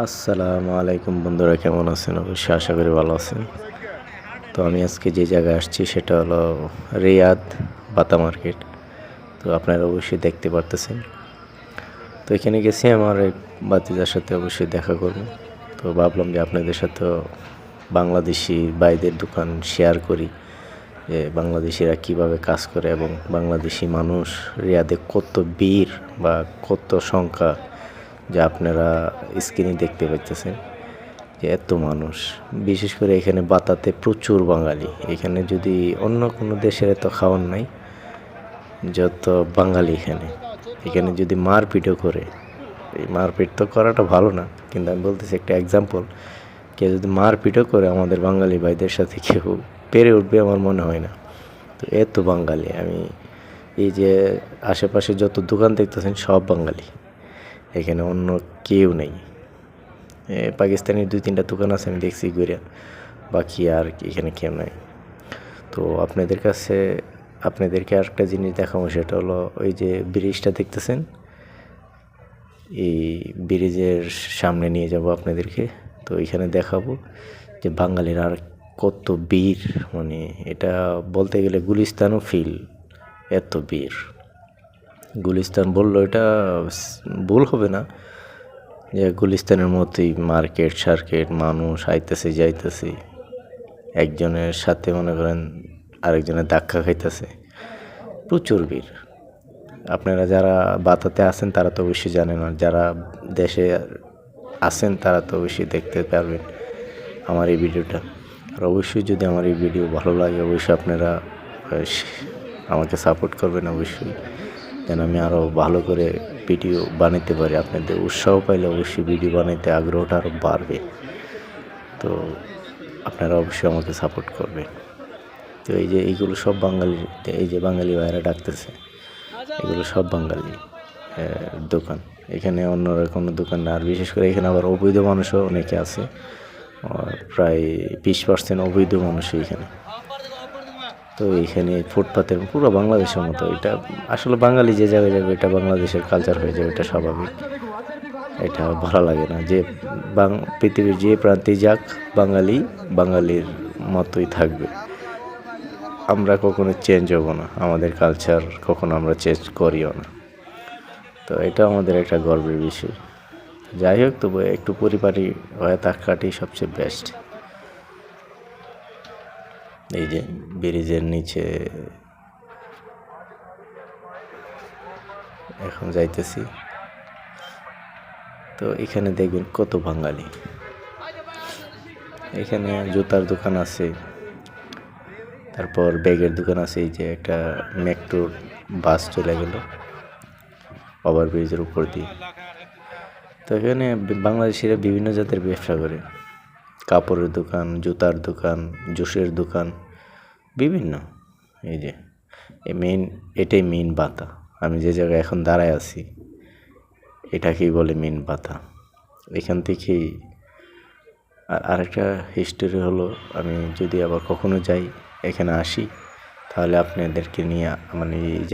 আসসালামু আলাইকুম বন্ধুরা, কেমন আছেন? অবশ্যই আশা করি ভালো আছেন। তো আমি আজকে যে জায়গায় আসছি সেটা হলো রিয়াদ বাতা মার্কেট। তো আপনারা অবশ্যই দেখতে পারতেছেন। তো এখানে গেছি, আমার এক বাতিজার সাথে অবশ্যই দেখা করব। তো ভাবলাম যে আপনাদের সাথেও বাংলাদেশি বাইদের দোকান শেয়ার করি, যে বাংলাদেশিরা কীভাবে কাজ করে এবং বাংলাদেশি মানুষ রিয়াদে কত বীর বা কত সংখ্যা যা আপনারা স্ক্রিনে দেখতে পাচ্ছেন যে এত মানুষ। বিশেষ করে এখানে বাতাতে প্রচুর বাঙালি। এখানে যদি অন্য কোনো দেশের এত খাওয়ার নাই, যত বাঙালি এখানে। এখানে যদি মারপিটও করে, এই মারপিট তো করাটা ভালো না, কিন্তু আমি বলতেছি একটা এক্সাম্পল কেউ যদি মারপিটও করে আমাদের বাঙালি ভাইদের সাথে, কেউ পেরে উঠবে আমার মনে হয় না। তো এত বাঙালি, আমি এই যে আশেপাশে যত দোকান দেখতেছেন, সব বাঙালি। এখানে অন্য কেউ নেই। এ, পাকিস্তানি দুই তিনটা দোকান আছে আমি দেখছি ঘুরে। বাকি আর এখানে কেউ নাই। তো আপনাদের কাছে আপনাদেরকে আরেকটা জিনিস দেখাবো সেটা হলো ওই যে ব্রিজটা দেখতেছেন? এই ব্রিজের সামনে নিয়ে যাব আপনাদেরকে। তো এখানে দেখাবো যে বাঙালির আর কত বীর মানে এটা বলতে গেলে গুলিস্তানও ফিল এত বীর গুলিস্তান বলল, এটা ভুল হবে না। যে গুলিস্তানের মতোই মার্কেট, সার্কেট, মানুষ, আইতেছে, যাইতেছে। একজনের সাথে মনে করেন আরেকজনের ধাক্কা খাইতেছে। প্রচুর ভিড়। আপনারা যারা বাতাতে আছেন, তারা তো অবশ্যই জানেন আর যারা দেশে আছেন, তারা তো অবশ্যই দেখতে পারবেন আমার এই ভিডিওটা। আর অবশ্যই যদি আমার এই ভিডিও ভালো লাগে, অবশ্যই আপনারা আমাকে সাপোর্ট করবেন অবশ্যই। যেন আমি আরও ভালো করে ভিডিও বানাতে পারি। আপনাদের উৎসাহ পাইলে অবশ্যই ভিডিও বানাইতে আগ্রহটা আরও বাড়বে। তো আপনারা অবশ্যই আমাকে সাপোর্ট করবেন। তো এই যে এইগুলো সব বাঙালি, এই যে বাঙালি ভাইরা ডাকতেছে, এগুলো সব বাঙালি দোকান। এখানে অন্যরা কোনো দোকান না। আর বিশেষ করে এখানে আবার অবৈধ মানুষও অনেকে আছে। প্রায় বিশ পার্সেন্ট অবৈধ মানুষই এখানে। তো এইখানে ফুটপাতের পুরো বাংলাদেশের মতো। এটা আসলে বাঙালি যে জায়গায় যাবে, এটা বাংলাদেশের কালচার হয়ে যাবে, এটা স্বাভাবিক। এটা ভালো লাগে না। যে বাং পৃথিবীর যে প্রান্তে যাক, বাঙালি বাঙালির মতোই থাকবে। আমরা কখনো চেঞ্জ হব না। আমাদের কালচার কখনো আমরা চেঞ্জ করিও না। তো এটা আমাদের একটা গর্বের বিষয়। যাই হোক, তবু একটু পরিবারই হয়ে থাকাটাই সবচেয়ে বেস্ট এই যে ব্রিজের নিচে। এখন যাইতেছি। তো এখানে দেখবেন কত বাঙালি। এখানে জুতার দোকান আছে। তারপর ব্যাগের দোকান আছে, এই যে একটা মেট্রোর বাস চলে গেল। ওভারব্রিজের উপর দিয়ে। তো এখানে বাংলাদেশিরা বিভিন্ন জাতের ব্যবসা করে। কাপড়ের দোকান, জুতার দোকান, জুসের দোকান। বিভিন্ন, এই যে, এই মেইন এটাই মেইন পাতা আমি যে জায়গায় এখন দাঁড়ায় আছি, এটাকেই বলে মেইন পাতা এখান থেকেই আর আরেকটা হিস্টোরি হলো, আমি যদি আবার কখনো যাই, এখানে আসি, তাহলে আপনাদেরকে নিয়ে মানে এই